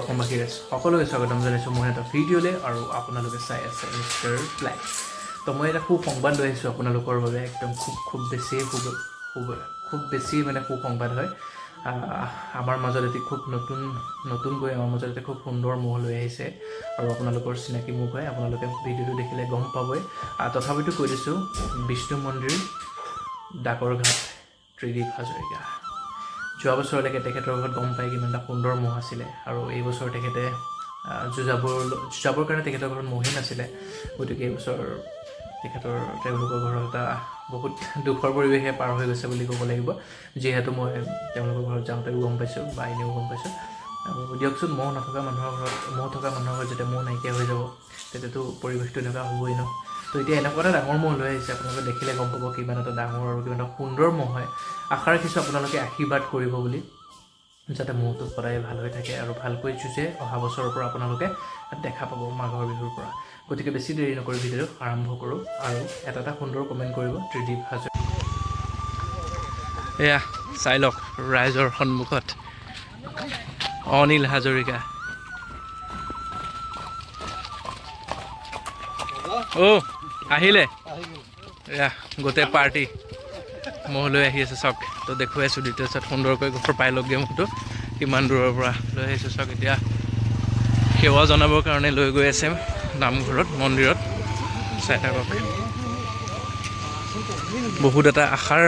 অসমবাসীৰে সকলোকে স্বাগতম জনাইছোঁ। মোৰ এটা ভিডিঅ'লৈ আৰু আপোনালোকে চাই আছে মিষ্টাৰ ফ্লাই তো মই এটা সুসংবাদ লৈ আহিছোঁ আপোনালোকৰ বাবে, একদম খুব খুব বেছি, খুব খুব খুব বেছি মানে সুসংবাদ হয়। আমাৰ মাজত এটি খুব নতুন, নতুনকৈ আমাৰ মাজত এটি খুব সুন্দৰ মহ লৈ আহিছে আৰু আপোনালোকৰ চিনাকি মুখ হয়। আপোনালোকে ভিডিঅ'টো দেখিলে গম পাবই। তথাপিতো কৈ দিছোঁ, বিষ্ণু মন্দিৰ ডাকৰঘাট ত্ৰিদীপ হাজৰিকা। যোৱা বছৰলৈকে তেখেতৰ ঘৰত গম পাই কিমান এটা সুন্দৰ মহ আছিলে। আৰু এই বছৰ তেখেতে যুঁজাবৰ যুঁজাবৰ কাৰণে তেখেতৰ ঘৰত মহেই নাছিলে গতিকে এই বছৰ তেখেতৰ তেওঁলোকৰ ঘৰত এটা বহুত দুখৰ পৰিৱেশে পাৰ হৈ গৈছে বুলি ক'ব লাগিব। যিহেতু মই তেওঁলোকৰ ঘৰত যাওঁতেও গম পাইছোঁ বা এনেও গম পাইছোঁ। আৰু দিয়কচোন মহ নথকা মানুহৰ ঘৰত মহ থকা মানুহৰ ঘৰত যেতিয়া মহ নাইকিয়া হৈ যাব তেতিয়াতো পৰিৱেশটো এনেকুৱা হ'বই ন? তো এতিয়া এনেকুৱা এটা ডাঙৰ মহ লৈ আহিছে, আপোনালোকে দেখিলে গম পাব কিমান এটা ডাঙৰ আৰু কিমান এটা সুন্দৰ মহ হয়। আশা ৰাখিছোঁ আপোনালোকে আশীৰ্বাদ কৰিব বুলি, যাতে মহটো সদায় ভালো হৈ থাকে আৰু ভালকৈ যুঁজে অহা বছৰৰ পৰা আপোনালোকে দেখা পাব মাঘৰ বিহুৰ পৰা। গতিকে বেছি দেৰি নকৰি ভিডিঅ'টো আৰম্ভ কৰোঁ আৰু এটা এটা সুন্দৰ কমেণ্ট কৰিব ত্ৰিদীপ হাজৰিকা। এয়া, চাই লওক, ৰাইজৰ সন্মুখত অনিল হাজৰিকা। অ' আহিলে? এয়া গোটেই পাৰ্টি মহ লৈ আহি আছে চাওক তো দেখুৱাই আছোঁ ডিটেইলছত সুন্দৰকৈ ঘৰ পাই লওকগৈ মোকতো কিমান দূৰৰ পৰা লৈ আহিছোঁ চাওক এতিয়া সেৱা জনাবৰ কাৰণে লৈ গৈ আছে নামঘৰত মন্দিৰত। চাই থাকক। বহুত এটা আশাৰ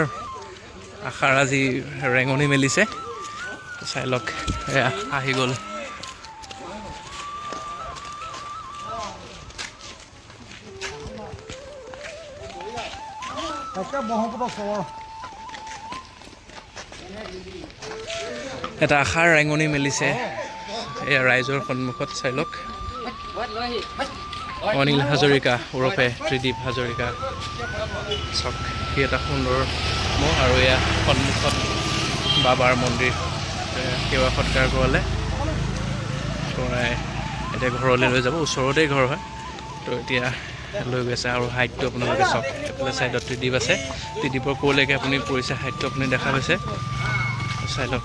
আশাৰ আজি ৰেঙনি মেলিছে। চাই লওক। এয়া আহি গ'ল। তাকে ব্ৰহ্মপুত্ৰ এটা আশাৰ ৰেঙনি মেলিছে। এয়া ৰাইজৰ সন্মুখত চাই লওক অনিল হাজৰিকা ওৰফে ত্ৰিদীপ হাজৰিকা। চাওক সি এটা সুন্দৰ মহ আৰু এয়া সন্মুখত বাবাৰ মন্দিৰ। সেৱা সৎকাৰ কৰালে। কৰাই এতিয়া ঘৰলৈ লৈ যাব। ওচৰতেই ঘৰ হয়। তো এতিয়া লৈ গৈছে আৰু হাইটটো আপোনালোকে চাওক এইফালে ছাইডত ত্ৰিদীপ আছে। ত্ৰিদীপৰ ক'লৈকে আপুনি পৰিছে, হাইটটো আপুনি দেখা পাইছে। চাই লওক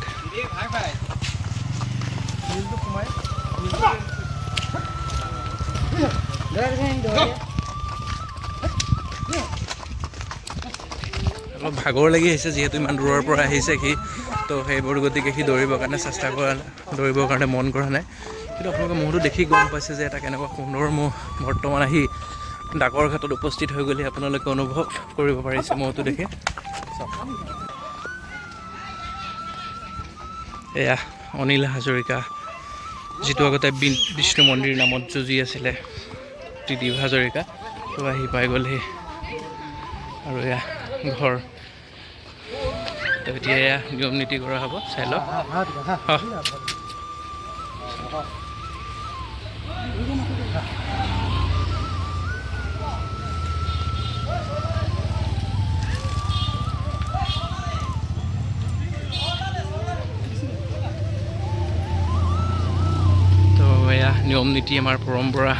অলপ ভাগৰ লাগি আহিছে, যিহেতু ইমান দূৰৰ পৰা আহিছে সি। তো সেইবোৰ গতিকে সি দৌৰিবৰ কাৰণে চেষ্টা কৰা, দৌৰিবৰ কাৰণে মন কৰা নাই। কিন্তু আপোনালোকে মহটো দেখি গম পাইছে যে এটা কেনেকুৱা সুন্দৰ মহ বৰ্তমান আহি ডাকৰ ঘাটত উপস্থিত হৈ গ'লে আপোনালোকে অনুভৱ কৰিব পাৰিছে মহটো দেখি। এয়া অনিল হাজৰিকা যিটো আগতে বিষ্ণু মন্দিৰ নামত যুঁজি আছিলে ত্ৰিদীপ হাজৰিকা তো আহি পাই গ'লহি আৰু এয়া ঘৰ তো এতিয়া এয়া নিয়ম নীতি কৰা হ'ব চাই লওক অহ। নিয়ম নীতি আমাৰ পৰম্পৰা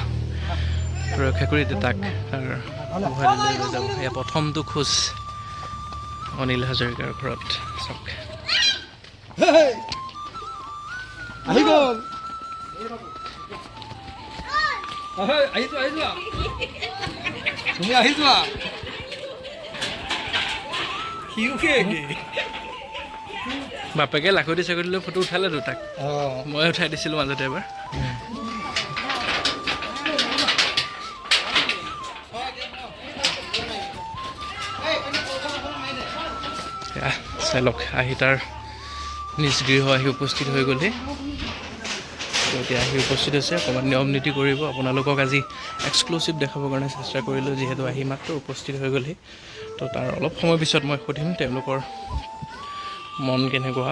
ৰক্ষা কৰি তাক। তাৰ গুহালৈ লৈ যাব এয়া প্ৰথমটো খোজ অনিল হাজৰিকাৰ ঘৰত। চাওক। আহি গ'ল। আহি যোৱা আহি যোৱা। তুমি আহি যোৱা। বাপেকে লাখুটি চাকৰি লৈ ফটো উঠালেতো তাক। অঁ। মই উঠাই দিছিলোঁ মাজতে এবাৰ। চাই লওক আহি তাৰ নিজ গৃহ আহি উপস্থিত হৈ গ'লহি। এতিয়া আহি উপস্থিত হৈছে অকণমান নিয়ম নীতি কৰিব। আপোনালোকক আজি এক্সক্লুচিভ দেখাবৰ কাৰণে চেষ্টা কৰিলোঁ যিহেতু আহি মাত্ৰ উপস্থিত হৈ গ'লহি। তো তাৰ অলপ সময় পিছত মই সুধিম তেওঁলোকৰ মন কেনেকুৱা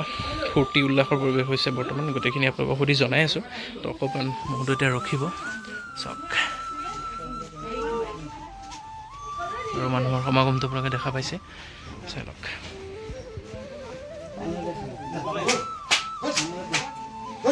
ফূৰ্তি উল্লাসৰ পৰিৱেশ হৈছে বৰ্তমান। গোটেইখিনি আপোনালোকক সুধি জনাই আছোঁ। তো অকণমান মনটো এতিয়া ৰখিব। চাওক। আৰু মানুহৰ সমাগমটো আপোনালোকে দেখা পাইছে। চাই লওক।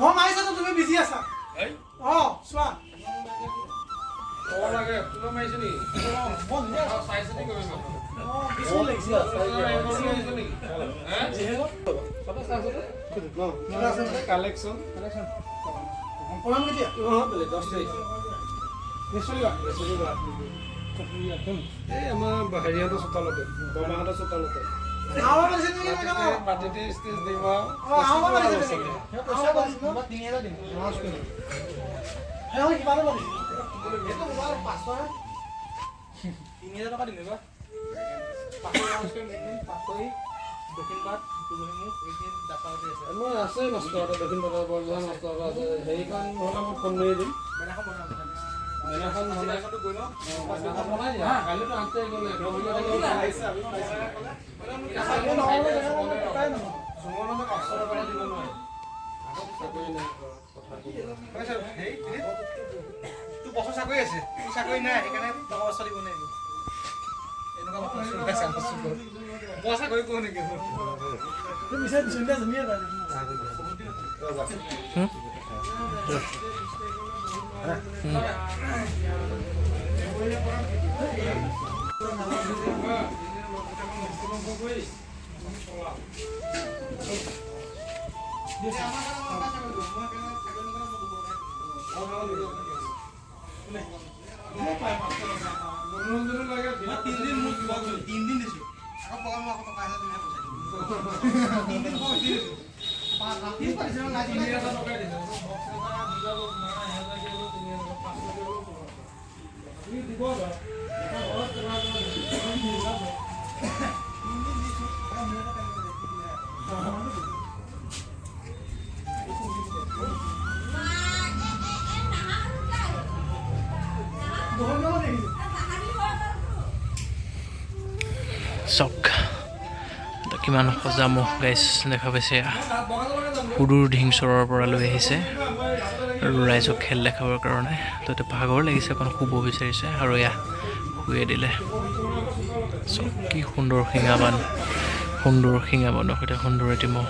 মই মাৰিছো তুমি বিজি আছা। অ চোৱা। কালেকশ্যন আমাৰ হেৰিহঁতৰ চোতালতে বৰমাহঁতৰ চোতালতে। সেইখন তিনি হাজাৰ টকা। কৰিম দক্ষিণপাট, এইখিনি দাঁতাৱতী আছে। মই আছে নষ্ট দক্ষিণ বজাৰ নষ্ট এটা আছে। হেৰিখন নহ'লে মই ফোন মাৰি দিম। তোৰ বছৰ চাকৰি আছে তোৰ চাকৰি নাই সেইকাৰণে টকা পইচা দিব নোৱাৰিব এনেকুৱা বছৰ চলি আছে আমাৰ তিনদিন মোক লগ ধৰি, তিনদিন দিছো এহেজাৰ দিলেহে পইচা দিম। তিনদিন মই ৰখি দিছো। তিন কিমান সজামুখ গাইছ দেখা পাইছে। সুদূৰ ধিংচৰৰ পৰা লৈ আহিছে। আৰু ৰাইজক খেল দেখাবৰ কাৰণে। তো এতিয়া ভাগৰ লাগিছে অকণ শুব বিচাৰিছে। আৰু এয়া শুয়ে দিলে। চক কি সুন্দৰ শিঙাবান। সুন্দৰ শিঙাবানৰ সৈতে সুন্দৰ এটি মহ।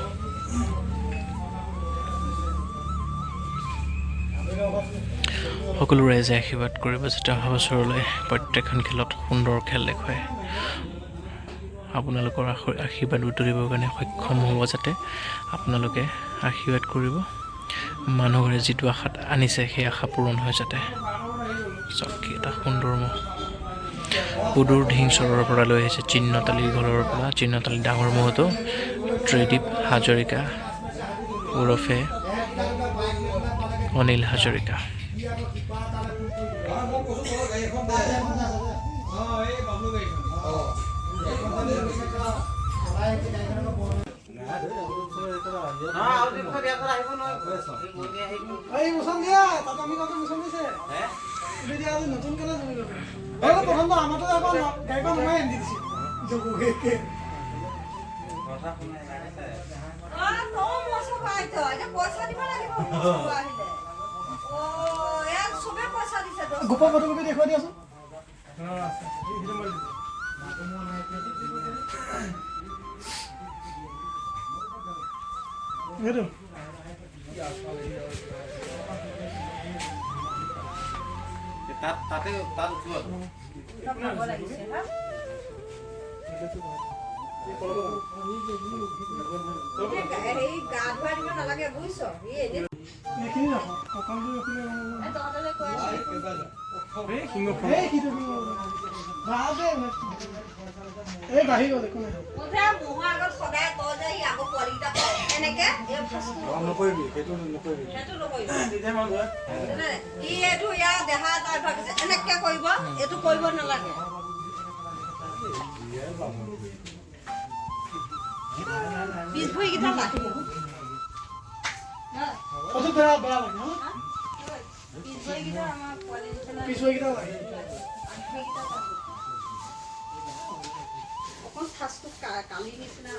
সকলো ৰাইজে আশীৰ্বাদ কৰিব যাতে অহা বছৰলৈ প্ৰত্যেকখন খেলত সুন্দৰ খেল দেখুৱায়। আপোনালোকৰ আশ- আশীৰ্বাদ বুটলিবৰ কাৰণে সক্ষম হ'ব যাতে আপোনালোকে আশীৰ্বাদ কৰিব। মানুহৰে যিটো আশাত আনিছে সেই আশা পূৰণ হয় যাতে। চাওক কি এটা সুন্দৰ মহ সুদূৰ ধিংচৰৰ পৰা লৈ আহিছে চিহ্নতালী ঘৰৰ পৰা। চিহ্নতালী ডাঙৰ মহটো ত্ৰিদীপ হাজৰিকা ওৰফে অনিল হাজৰিকা। এই মোচন দিয়া তাত আমি কওঁতে মোচন দিছে আজি নতুন কেনে জমি ল'ব এই সোমাই আনি দিছে জগুকে অ', তই মচো পাই তই। এতিয়া পইচা দিব লাগিব মচো আহিলে। অ', ইয়াত চবে পইচা দিছে দহ গোপৰ ফটোকপি দেখুৱাই দিয়াচোন সেইটো তাত তাতে তাত উঠোৱা টকা পাব লাগিছে, হা? এতিয়া গা- হেৰি গা ধুৱাই দিব নালাগে, বুজিছ? ই এনেই- এইখিনি ৰাখক কঁকালটো ৰাখিলে ভালো হ'ব। এই তহঁতলৈ কৈ আছো। এই সিটো যাওঁতে পোৱালীকেইটা কওঁ, এনেকে এই ফাৰ্ষ্ট নকৰিবি সেইটো নকৰিবি সেইটো নকৰিবি। জানে? ই এইটো ইয়াৰ দেহা এটা অভ্যাস এনেকে কৰিব এইটো কৰিব নালাগে পিছ ভৰিকেইটা লাগিব কত ধরা বড় লাগে হ্যাঁ কালি নিছিনা